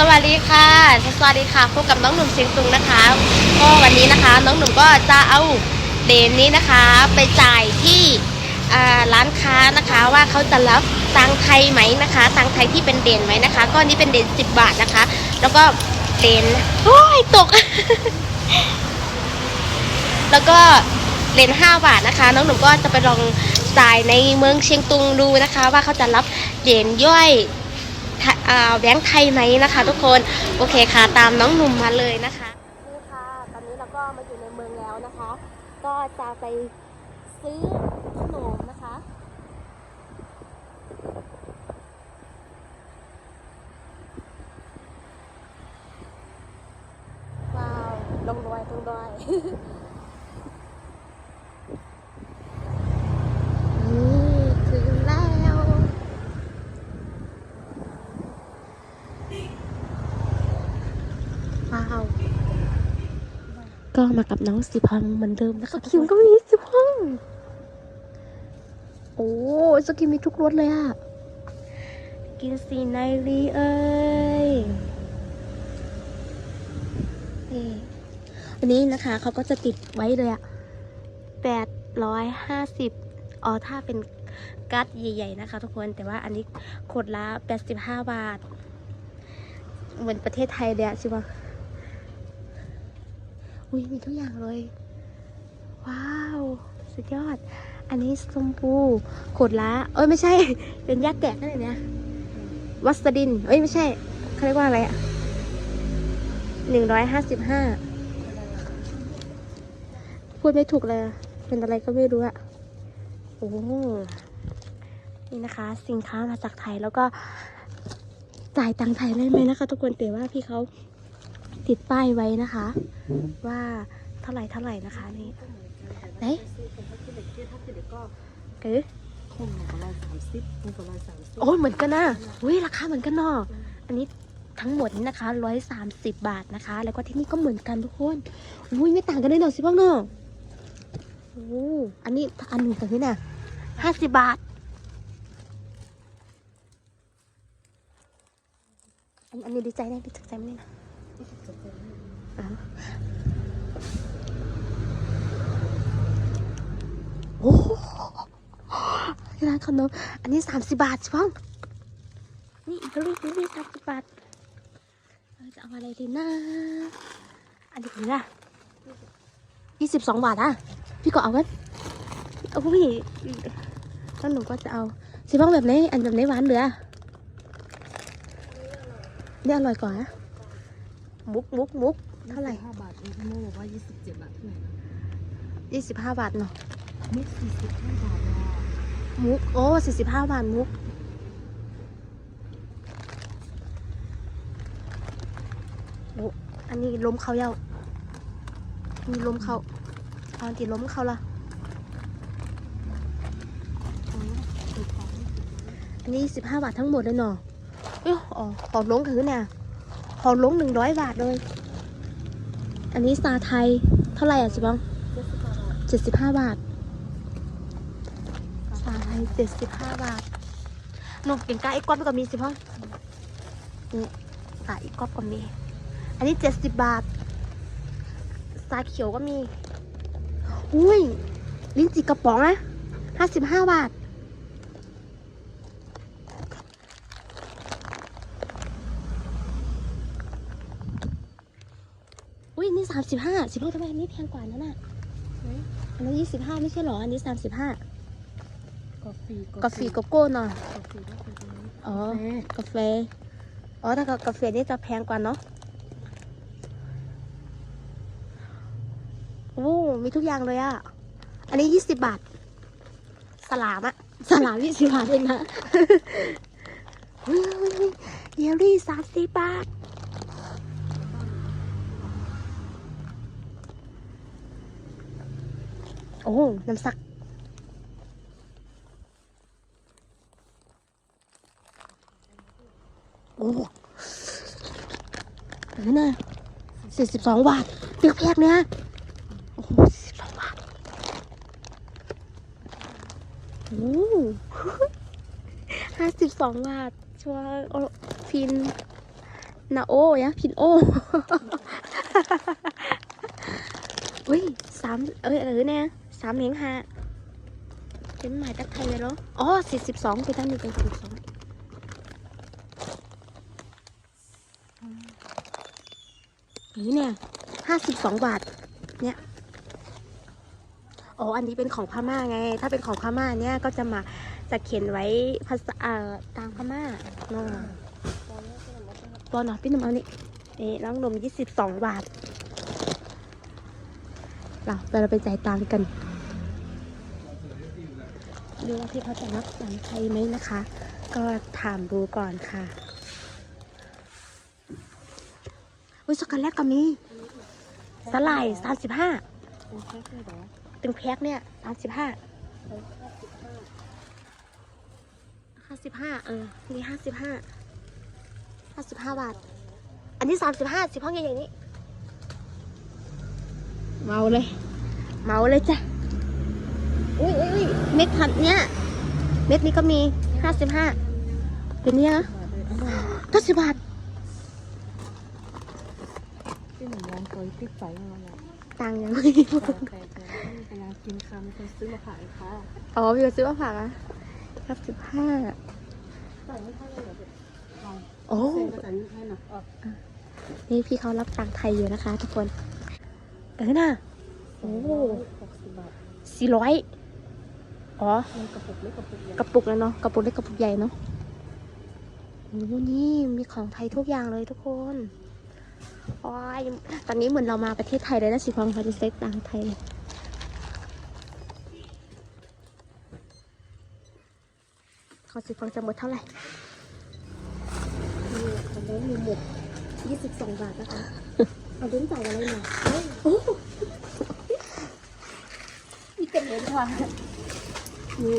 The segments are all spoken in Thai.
สวัสดีค่ะ สวัสดีค่ะ พบกับน้องหนุ่มเสียงตุงนะคะ ก็วันนี้นะคะ น้องหนุ่มก็จะเอาเหรียญนี้นะคะ ไปจ่ายที่ร้านค้านะคะว่าเขาจะรับตังไทยไหมนะคะ ตังไทยที่เป็นเหรียญไหมนะคะ ก็อนนี้เป็นเหรียญ10บาทนะคะ แล้วก็เหรียญโอ้ยตก แล้วก็เหรียญ5บาทนะคะ น้องหนุ่มก็จะไปลองจ่ายในเมืองเชียงตุงดูนะคะ ว่าเขาจะรับเหรียญย่อย แบงค์ไทยไหมนะคะ ทุกคนโอเคค่ะ ตามน้องหนุ่มมาเลยนะคะนี่ค่ะตอนนี้เราก็มาอยู่ในเมืองแล้วนะคะ ก็จะไปซื้อขนมนะคะว้าวลงดอยลงดอย นี่ถึงแล้ว ว้าว ก็มากับน้องสิพังเหมือนเดิมนะคะคิวก็มีสิพังโอ้สกินมีทุกรสเลยอะกินสีไนรีเอ้ยนี่วันนี้นะคะเขาก็จะติดไว้เลยอะแปดร้อยห้าสิบอ๋อถ้าเป็นกัดใหญ่ๆนะคะ ทุกคนแต่ว่าอันนี้ขวดละแปดสิบห้าบาท เหมือนประเทศไทยเลยอะใช่ปะ อุ้ยมีทุกอย่างเลย ว้าว สุดยอด อันนี้ชมพูขดละเอ้ยไม่ใช่ เป็นยาแตกนั่นเองเนี่ยวัสดิน เอ้ยไม่ใช่เขาเรียกว่าอะไรอะหนึ่งร้อยห้าสิบห้าพูดไม่ถูกเลย เป็นอะไรก็ไม่รู้อะโอ้นี่นะคะ สินค้ามาจากไทยแล้วก็จ่ายตังค์ไทยได้ไหมนะคะ ทุกคนแต่ว่าพี่เขา ติดป้ายไว้นะคะ ว่าเท่าไหร่เท่าไหร่นะคะนี่ไหนเออคงหนึ่งก็ร้อยสามสิบหนึ่งก็ร้อยสามสิบโอ้ยเหมือนกันนะอุ้ยราคาเหมือนกันเนาะอันนี้ทั้งหมดนี่นะคะร้อยสามสิบบาทนะคะ แล้วก็ที่นี่ก็เหมือนกันทุกคนอุ้ยไม่ต่างกันเลยเนาะสิบ้างเนาะโอ้อันนี้อันหนึ่งกับนี่น่ะห้าสิบบาทอันอันนี้ดีใจได้ดีใจไหมเนี่ยนะอะ โอ้โหร้านขนม อันนี้สามสิบบาทใช่ปะนี่อีกลูกนี่สามสิบบาทจะเอาอะไรดีนะอันนี้กี่ละยี่สิบสองบาทอะ พี่ก็เอากันเอาพี่แล้วหนูก็จะเอาสิบ้างแบบไหนอันแบบไหนหวานเหลือเนี่ยอร่อยกว่านะมุกมุกมุก เท่าไหร่ห้าบาทเองพี่โมบอกว่ายี่สิบเจ็ดบาทเท่าไหร่นะยี่สิบห้าบาทเนาะมุกสี่สิบห้าบาทว่ะมุกโอ้สี่สิบห้าบาทมุกโอ้อันนี้ล้มเขาเย้ามีล้มเขาเอาอันที่ล้มเขาละอันนี้สิบห้าบาททั้งหมดเลยเนาะเอ้ยอ๋อขอลงถือเนี่ยขอลงหนึ่งร้อยบาทเลย อันนี้ซาไทยเท่าไหร่อะสิบังเจ็ดสิบบาทเจ็ดสิบห้าบาทสาไทยเจ็ดสิบห้าบาทหนูกินกาอีกก๊อบก็มีสิพ่อนี่กาอีกก๊อบก็มี อันนี้เจ็ดสิบบาทสาเขียวก็มี อุ้ย ลิ้นจี่กระป๋องนะห้าสิบห้าบาท ยนี่สามสิบห้าสิบห้าทำไมอันนี้แพงกว่านั้นอะอันนี้ยี่สิบห้าไม่ใช่เหรอ อันนี้สามสิบห้ากาแฟกาแฟโกโก้เนาะกาแฟก็คือตรงนี้อ๋อเอ๊ะกาแฟอ๋อถ้ากาแฟนี่จะแพงกว่าเนาะโอ้มีทุกอย่างเลยอะอันนี้ยี่สิบบาท สลามอะสลามยี่สิบบาทเองนะเฮ้ยเยลลี่สามสิบบาท โอ้น้ำสัก โอ้เออน่ะสี่สิบสองบาทตึกแพกเนี่ยโอ้โหสี่สิบสองบาทโอ้ห้าสิบสองบาทชัวร์โอ้ฟินนาโอยังพินโออุ้ยสามเอ้ยเออเนี่ยามเหรียญห้าเป็นหมายจากไทยเลยเหรออ๋อสี่สิบสองไปตั้งหนึ่งเป็นสี่สิบสองนี่เนี่ยห้าสิบสองบาท เนี่ยอ๋ออันนี้เป็นของพม่าไง ถ้าเป็นของพม่าเนี่ยก็จะมาจะเขียนไว้ภาษาเอ่างพม่าเนาะปอนเนาะพี่หนุ่มเอานี่เนี่น้องนมยี่สิบสองบาทเราไปเราไปจ่ายตังค์กัน ดูว่าพี่เขาจะรับตังค์ไทยไหมนะคะ ก็ถามดูก่อนค่ะ อุ้ยช็อกโกแลตก็มีสลายสามสิบห้าเป็นแค่แค่หรอตึงแพ็คเนี่ยสามสิบห้าห้าสิบห้าเออนี่ห้าสิบห้าห้าสิบห้าบาท อันนี้สามสิบห้าสิบห้องใหญ่อย่างนี้ เมาเลย เมาเลยจ้ะ อุ้ยอุ้ยอุ้ยเม็ดผัดเนี้ยเม็ดนี้ก็มีห้าสิบห้าเป็นเนี้ยนะบาทเลยเอามาเก้าสิบบาทที่หนึ่งลองเคยติ๊กไปมาแล้วตังค์ยังไม่มีแต่แต่แต่กำลังกินคำคนซื้อมาขายค่ะอ๋อพี่ก็ซื้อมาผักอะเก้าสิบห้าจ่ายไม่เท่าเลยเหรอเด็กเอาโอ้เซ็นก็จ่ายไม่ให้นะอ๋อนี่พี่เขารับตังค์ไทยอยู่นะคะ ทุกคน เออน่ะ โอ้หกสิบบาทสี่ร้อย อ๋อมีกระปุกเล็กกระปุกใหญ่กระปุกแล้วเนาะกระปุกเล็กกระปุกใหญ่เนาะโอ้โหนี่มีของไทยทุกอย่างเลยทุกคนโอ้ยตอนนี้เหมือนเรามาประเทศไทยเลยนะสิพองเขาจะเซ็ตตังค์ไทยเลยเขาสิพองจะหมดเท่าไหร่นี่ของน้องมีหมดยี่สิบสองบาทนะคะ เอาลุ้นจ่ายอะไรหน่อยโอ้โหมีเป็นเหรียญทอง นี่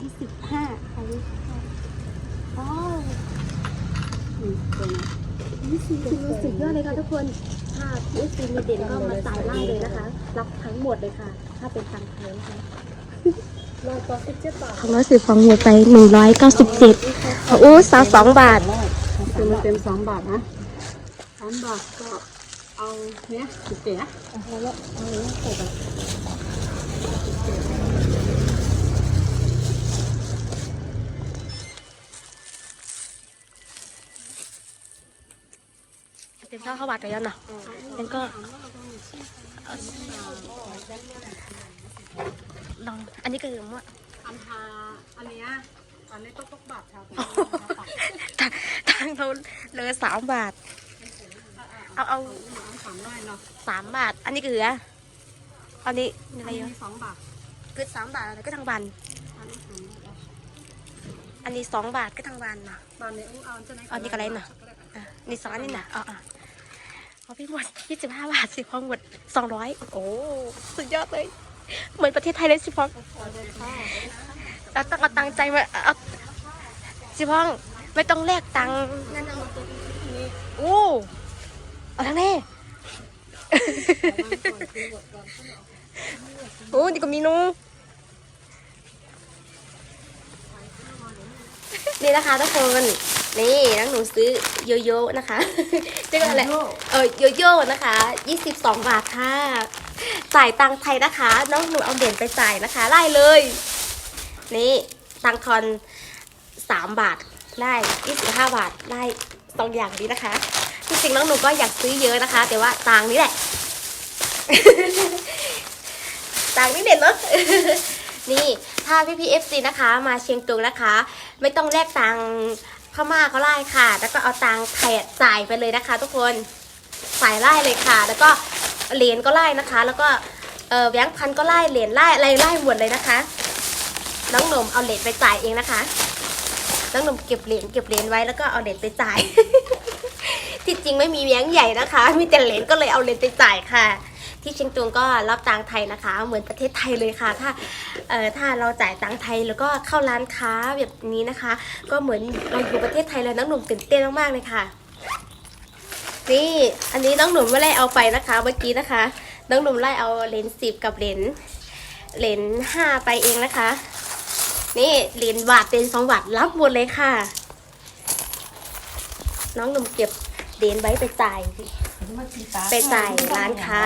ยี่สิบห้าอันนี้อ๋อนี่คือสุดยอดเลยค่ะทุกคน ถ้าเอฟซีมีเด่นก็มาสายล่างเลยนะคะ รับทั้งหมดเลยค่ะ ถ้าเป็นทางไทยนะคะสองร้อยสิบฟองหมดไปหนึ่งร้อยเก้าสิบเจ็ดโอ้สาสองบาทเต็มเต็มสองบาทนะสองบาทก็เอาเนี้ยสิบเจ็ดนะเอาล้เอาเนี้ยสิบเจ็ด เข้าเ14า가되었 나? 그러니까น아니 그 뭐? 안타ก็ล.องอันนี้ต้องต้องบาทชาวบ้านทางเราเลยสามบาท เอาเอาสามด้อยเนาะสามบาท อันนี้คืออะอันนี้อะไรอยู่สองบาทคือสามบาทอะไรก็ทางบันอันนี้สองบาทก็ทางบันนะอันนี้อะไรนะอันนี้สองอันนี้นะอ๋อ อ๋อพอพี่หมดยี่สิบห้าบาทสิพองหมดสองร้อยโอ้ สุดยอดเลย เหมือนประเทศไทยเลยสิพองเราต้องเอาตังค์ใจมาเอาสิพองไม่ต้องแลกตังค์โอ้เอาทั้งนี้โอ้ดีกว่ามีนูนี่นะคะทุกคน นี่นักหนูซื้อโยโย่นะคะเรียกว่าอะไรเออโยโย่นะคะ 22 บาทค่ะ จ่ายตังค์ไทยนะคะ น้องหนูเอาเหรียญไปจ่ายนะคะ ได้เลย นี่ตังค์ทอน 3 บาทได้ 25 บาทได้สองอย่างนี้นะคะจริงๆน้องหนูก็อยากซื้อเยอะนะคะ แต่ว่าตังค์นี่แหละตังค์นี่เด่นเนาะนี่ถ้าพี่พีเอฟซีนะคะ มาเชียงตุงนะคะ ไม่ต้องแลกตังค์ พม่าเขาไล่ค่ะ แล้วก็เอาตังค์ไทยจ่ายไปเลยนะคะ ทุกคนจ่ายไล่เลยค่ะ แล้วก็เหรียญก็ไล่นะคะ แล้วก็เออแบงค์พันก็ไล่เหรียญไล่อะไรไล่หมดเลยนะคะ น้องหนุ่มเอาเหรียญไปจ่ายเองนะคะ น้องหนุ่มเก็บเหรียญเก็บเหรียญไว้แล้วก็เอาเหรียญไปจ่าย ที่จริงไม่มีแบงค์ใหญ่นะคะ มีแต่เหรียญก็เลยเอาเหรียญไปจ่ายค่ะ ที่เชียงตุงก็รับตังไทยนะคะ เหมือนประเทศไทยเลยค่ะ ถ้าเอ่อถ้าเราจ่ายตังไทยแล้วก็เข้าร้านค้าแบบนี้นะคะ ก็เหมือนเราอยู่ประเทศไทยเลยน้องหนุ่มตื่นเต้นมากๆเลยค่ะ นี่อันนี้น้องหนุ่มไม่ได้เอาไปนะคะเมื่อกี้นะคะ น้องหนุ่มไล่เอาเหรียญสิบกับเหรียญเหรียญห้าไปเองนะคะ นี่เหรียญบาทเป็นสองบาทรับหมดเลยค่ะ น้องหนุ่มเก็บเดนไว้ไปจ่าย ไปจ่ายร้านค้า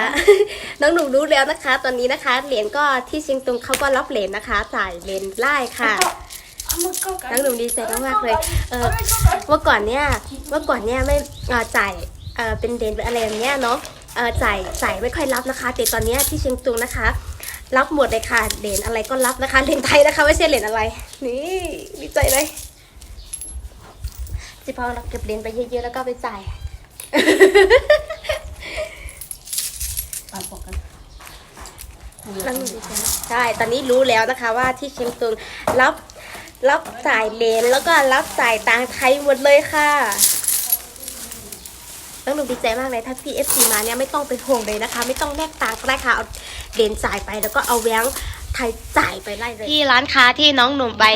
น้องหนุ่มรู้แล้วนะคะ ตอนนี้นะคะ เหรียญก็ที่เชียงตุงเขาก็รับเหรียญนะคะ จ่ายเหรียญไล่ค่ะน้องหนุ่มดีใจมากๆเลย เออเมื่อก่อนเนี่ยเมื่อก่อนเนี่ยไม่เอ่อจ่ายเออเป็นเดนเป็นอะไรอย่างเงี้ยเนาะเออจ่ายจ่ายไม่ค่อยรับนะคะ แต่ตอนเนี้ยที่เชียงตุงนะคะ รับหมดเลยค่ะเหรียญอะไรก็รับนะคะเหรียญไทยนะคะไม่ใช่เหรียญอะไร นี่ดีใจเลยจิพอเราเก็บเหรียญไปเยอะๆแล้วก็ไปจ่าย ปาดบอกกันนั่งดูดิฉันใช่ ตอนนี้รู้แล้วนะคะว่าที่เชียงตุงรับรับจ่ายเลนแล้วก็รับจ่ายตังไทยหมดเลยค่ะต้องหนูดีใจมากเลยถ้าพี่เอฟซีมาเนี่ยไม่ต้องเป็นห่วงเลยนะคะ ไม่ต้องแลกตังก็ได้ค่ะเอาเลนจ่ายไปแล้วก็เอาแบง ไทยจ่ายไปไล่เลย ที่ร้านค้าที่น้องหนุ่มไป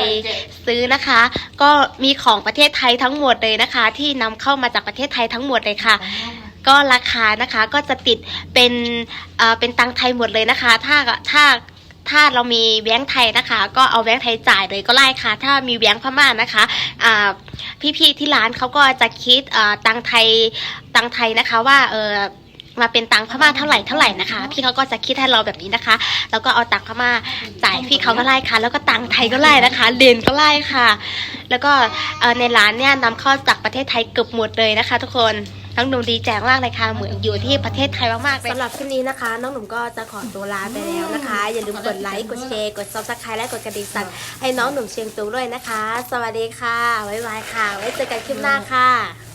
ซื้อนะคะ ก็มีของประเทศไทยทั้งหมดเลยนะคะ ที่นำเข้ามาจากประเทศไทยทั้งหมดเลยค่ะ ก็ราคานะคะก็จะติดเป็นเอ่อเป็นตังค์ไทยหมดเลยนะคะ ถ้าถ้าถ้าเรามีแบงค์ไทยนะคะ ก็เอาแบงค์ไทยจ่ายเลยก็ได้ค่ะ ถ้ามีแบงค์พม่านะคะอ่าพี่ๆที่ร้านเขาก็จะคิดเอ่อตังค์ไทยตังค์ไทยนะคะว่าเออ มาเป็นตังค์พม่าเท่าไหร่เท่าไหร่นะคะ พี่เขาก็จะคิดให้เราแบบนี้นะคะ แล้วก็เอาตังค์พม่าจ่ายพี่เขาก็ไล่ค่ะ แล้วก็ตังค์ไทยก็ไล่นะคะเลนก็ไล่ค่ะ แล้วก็ในร้านเนี่ยนำเข้าจากประเทศไทยเกือบหมดเลยนะคะ ทุกคนน้องหนุ่มดีใจมากเลยค่ะเหมือนอยู่ที่ประเทศไทยมากๆเลยสำหรับคลิปนี้นะคะ น้องหนุ่มก็จะขอตัวลาไปแล้วนะคะ อย่าลืมกดไลค์กดแชร์กดซับสไครต์และกดกระดิ่งสั่นให้น้องหนุ่มเชียงตุงด้วยนะคะ สวัสดีค่ะบ๊ายบายค่ะ ไว้เจอกันคลิปหน้าค่ะ